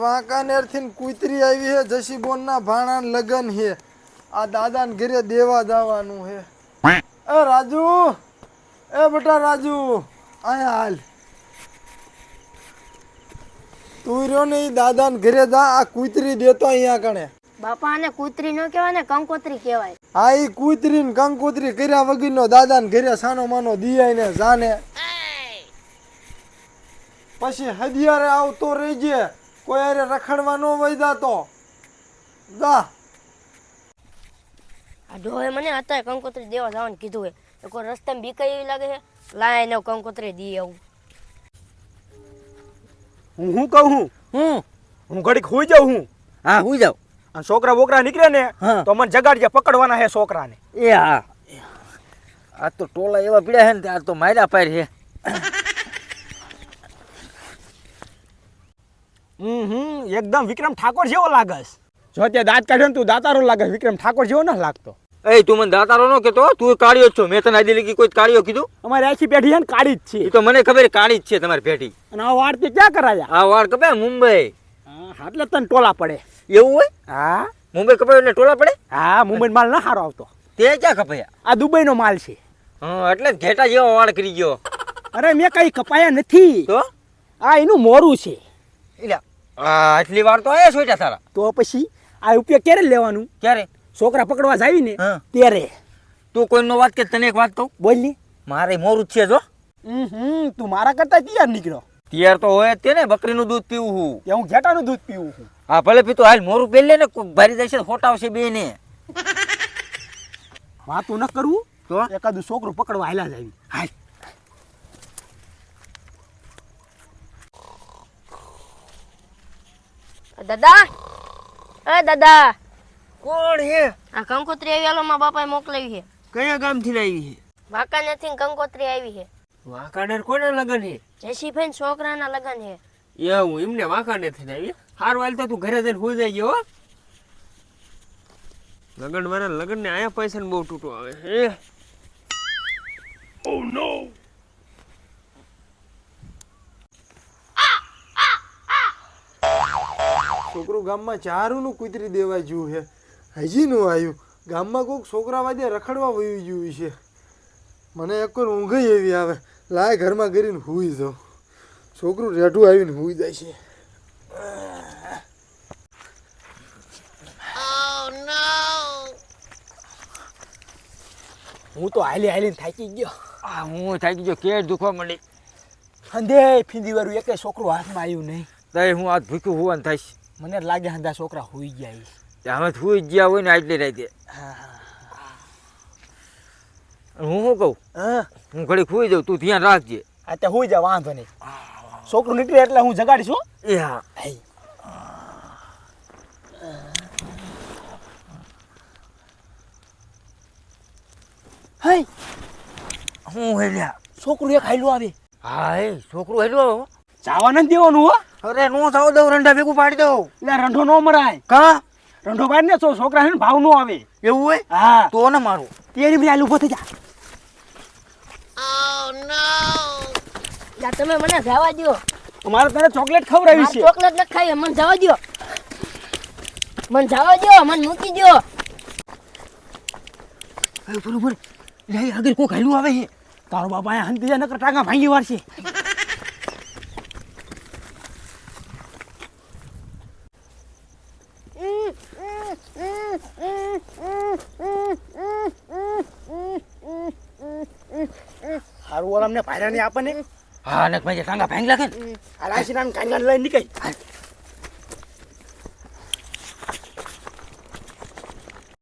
વાંકાનેરથી કુતરી આવી હે જસીબોન ના ભાણા લગન હે. આ દાદા ને ઘરે દેવા જવાનું હે. એ રાજુ એ બેટા રાજુ આયા હાલ. તું રહ્યો ને ઈ દાદા ને ઘરે જા આ કુતરી દેતો અહીંયા કણે. બાપા ને કુતરી નો કહેવાય ને કંકોત્રી કહેવાય. હા એ કુતરી ને કંકોત્રી કર્યા વગરનો દાદા ને ઘરે સાનો માનો દિયાય ને જાને પછી હદિયારે આવતો રહીજે. કોઈ અરે રખડવા ન વઈ જાતો જા આ ડોહે મને અત્યારે કંકોત્રી દેવા જવાનું કીધું હે. તો કોઈ રસ્તામાં બીકાઈ એવી લાગે છે લાય એને કંકોત્રી દી આવું. હું શું કહું હું? હું? હું ઘડીક હોઈ જાઉં હું. હા હું જાઉં. અને છોકરા બોકરા નીકળે ને તો મને જગાડજે પકડવાના હે છોકરાને. એ હા. આ તો ટોલા એવા પીડ્યા હે ને આ તો માર્યા પાર છે હમ હમ એકદમ વિક્રમ ઠાકોર જેવો લાગસ. જો તે દાંત કાઢ્યો ને તું દાતારો લાગે વિક્રમ ઠાકોર જેવો ન લાગતો. એ તું મને દાતારો નો કેતો તું કાળિયો જ છો. મેં તને આજે લગી કોઈ કાળિયો કીધું? અમારી આખી પેઢી છે ને કાળી જ એ છે તો મને ખબર કાળી જ છે તમારી પેઢી. અને આ વાળ તે ક્યાં કરાયા? આ વાળ કપાય મુંબઈ. હા, એટલે તને ટોલા પડે. એવું હોય? હા. મુંબઈ કપાય એટલે ટોલા પડે? હા મુંબઈ માલ ના સારો આવતો. તે ક્યાં કપાયા આ દુબઈનો માલ છે. હા એટલે ઘેટા જેવો વાળ કરી ગયો. અરે મેં કઈ કપાયા નથી. તો? આ એનું મોરું છે. એટલે આટલી વાર તો આયા સોટા તારા? તો પછી આ ઉપયોગ ક્યારે લેવાનું? ક્યારે? છોકરા પકડવા જાવી ને. ત્યારે. તું કોઈનો વાત કે તને એક વાત કહું? બોલ ને. મારે મોરું છે જો. હમ તું મારા કરતા તૈયાર નીકળ્યો તૈયાર તો હોય તેને તે ને બકરીનું દૂધ પીવું હું. કે હું ઘેટાનું દૂધ પીવું છું. હા ભલે પીતો હાલ મોરું પહેલે ને ભરી દેશે ખોટા આવશે બે ને. વાતું ન કરવું તો? એકાદું છોકરું પકડવા હાલા જ આવી. હાલ. દાદા? એ દાદા? કોણ હે? આ કંકોત્રી આવી હાલો માં બાપાએ મોકલાવી છે. કયા ગામથી લાવી છે? વાંકાનેરથી કંકોત્રી આવી છે. વાંકાનેર કોના લગન હે જયસીભાઈ છોકરાના લગન છે. હું એમને વાંકાનેરથી આવી હારું હાલ તો તું ઘરે જઈને હોઈ જાય હો. લગન મારા લગન ને આયા પૈસા ને બહુ તૂટો આવે હે. છોકરું ગામમાં ચારુંનું કુતરી દેવા જ્યું છે. હજી નું આવ્યું. ગામમાં કોઈક છોકરા વાદે રખડવા વયું ગયું છે. મને એક ઊંઘ એવી આવે. લાય ઘરમાં કરીને હુઈ જાઉં. છોકરું રેઢું આવીને હુઈ જાય છે. હું તો હાલી હાલીને થાકી ગયો. આ હું થાકી ગયો. કેટ દુખવા માંડી. અંધે ફીંદી વાળું એકે છોકરું હાથમાં આવ્યું નહીં. તય હું હાથ ભૂખ્યું હોવાનું થાય મને લાગે હંધા છોકરા હોઈ ગયા હવે હોઈ સુઈ ગયા હોય ને આટલી રાતે. હું શું કહું? હા. હું ઘડી ખુઈ જાઉં તું ધ્યાન રાખજે. આ ત્યાં હોઈ જા વાંધો નહીં. છોકરું નીકળે એટલે હું જગાડીશ એ હા. હઈ હું હેલ્યા? છોકરું એક હાલ્યું આવે. હા એ છોકરું હેલ્યો જવા નથી દેવાનું હો. અરે નો થાવ દઉં રંડા ભેગું પાડી દઉં. એટલે રંઢો નો મરાય. કા? રંઢો પાડી ને તો છોકરા ને ભાવ નો આવે. એવું હોય? હા. તો ને મારું. તેરી બી આલુ થઈ જા. યા તમે મને જવા દો મારે તને ચોકલેટ ખવડાવી છે. ચોકલેટ ન ખાવી મને જવા દો મને જવા દો મને મૂકી દો એ બરોબર લે આગળ કોક હાલ્યું આવે છે. તારો બાપા અહીંયા હંતી જા નકર ટાંગા ભાંગી વાળશે. હારું ઓલા અમને ભાઈરાની આપે ને. હા ને ભાઈ કાંગા ભાંગ લાગે ને. આ લાસી નામ કાંગા લઈને નીકળ.